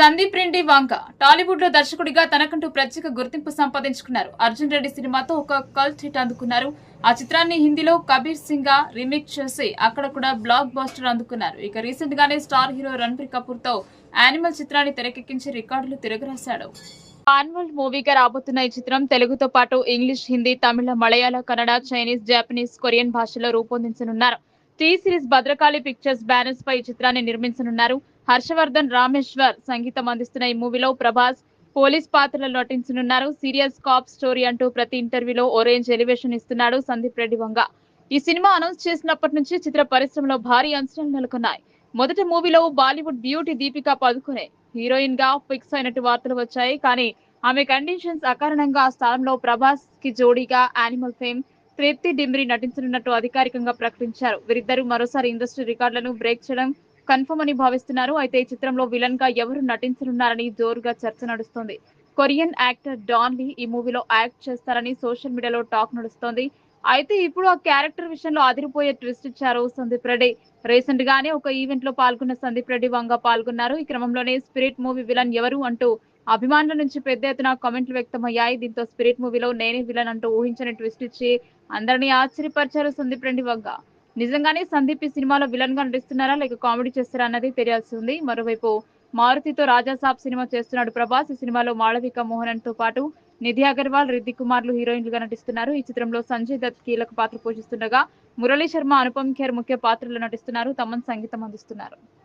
సందీప్ రెడ్డి వాంక టాలీవుడ్లో దర్శకుడిగా తనకంటూ ప్రత్యేక గుర్తింపు సంపాదించుకున్నారు. అర్జున్ రెడ్డి సినిమాతో ఒక కల్ట్ హిట్ అందుకున్నారు. ఆ చిత్రాన్ని హిందీలో కబీర్ సింగ్గా రీమేక్ చేసి అక్కడ కూడా బ్లాక్ బాస్టర్ అందుకున్నారు. ఇక రీసెంట్ గానే స్టార్ హీరో రణబీర్ కపూర్తో యానిమల్ చిత్రాన్ని తెరకెక్కించి రికార్డులు తిరగరాశాడు. ఆన్వల్ మూవీగా రాబోతున్న ఈ చిత్రం తెలుగుతో పాటు ఇంగ్లీష్ హిందీ తమిళ మలయాళ కన్నడ చైనీస్ జపనీస్ కొరియన్ భాషలో రూపొందించనున్నారు. T series Bhadrakali pictures banners పై ఈ చిత్రాన్ని నిర్మించనున్నారు. హర్షవర్ధన్ రామేశ్వర్ సంగీతం అందిస్తున్న ఈ మూవీలో ప్రభాస్ పోలీస్ పాత్రలో నటించనున్నారు. సీరియస్ కాప్ స్టోరీ అంటూ ప్రతి ఇంటర్వ్యూలో ఓరేంజ్ ఎలివేషన్ ఇస్తున్నాడు సందీప్ రెడ్డి వంగ. ఈ సినిమా అనౌన్స్ చేసినప్పటి నుంచి చిత్ర పరిశ్రమలో భారీ అంచనాలు నెలకొన్నాయి. మొదటి మూవీలో బాలీవుడ్ బ్యూటీ దీపికా పదుకునే. హీరోయిన్గా ఫిక్స్ అయినట్టు వార్తలు వచ్చాయి. కానీ ఆమె కండిషన్స్ అకారణంగా ఆ స్థానంలో ప్రభాస్కి జోడీగా యానిమల్ ఫేమ్ తృప్తి డిమ్రి నటించనున్నట్టు అధికారికంగా ప్రకటించారు. వీరిద్దరూ మరోసారి ఇండస్ట్రీ రికార్డులను బ్రేక్ చేయడం కన్ఫర్మ్ అని భావిస్తున్నారు. అయితే ఈ చిత్రంలో విలన్గా ఎవరు నటించనున్నారని జోరుగా చర్చ నడుస్తోంది. కొరియన్ యాక్టర్ డాన్ లీ ఈ మూవీలో యాక్ట్ చేస్తారని సోషల్ మీడియాలో టాక్ నడుస్తోంది. అయితే ఇప్పుడు ఆ క్యారెక్టర్ విషయంలో అదిరిపోయే ట్విస్ట్ ఇచ్చారు సందీప్ రెడ్డి. రీసెంట్ గానే ఒక ఈవెంట్లో పాల్గొన్న సందీప్ రెడ్డి వంగ పాల్గొన్నారు. ఈ క్రమంలోనే స్పిరిట్ మూవీ విలన్ ఎవరు అంటూ అభిమానుల నుంచి పెద్ద ఎత్తున కామెంట్లు వ్యక్తమయ్యాయి. దీంతో స్పిరిట్ మూవీలో నేనే విలన్ అంటూ ఊహించని ట్విస్ట్ ఇచ్చి అందరినీ ఆశ్చర్యపరిచారు సందీప్ రెడ్డి వంగ. నిజంగానే సందీప్ ఈ సినిమాలో విలన్గా నటిస్తున్నారా లేక కామెడీ చేస్తారా అన్నది తెలియాల్సి ఉంది. మరోవైపు మారుతితో రాజాసాబ్ సినిమా చేస్తున్నాడు ప్రభాస్. ఈ సినిమాలో మాళవిక మోహనన్తో పాటు నిధి అగర్వాల్ రిద్ది కుమార్లు హీరోయిన్లుగా నటిస్తున్నారు. ఈ చిత్రంలో సంజయ్ దత్ కీలక పాత్ర పోషిస్తుండగా మురళీ శర్మ అనుపమ్ ఖేర్ ముఖ్య పాత్రలో నటిస్తున్నారు. తమన్ సంగీతం అందిస్తున్నారు.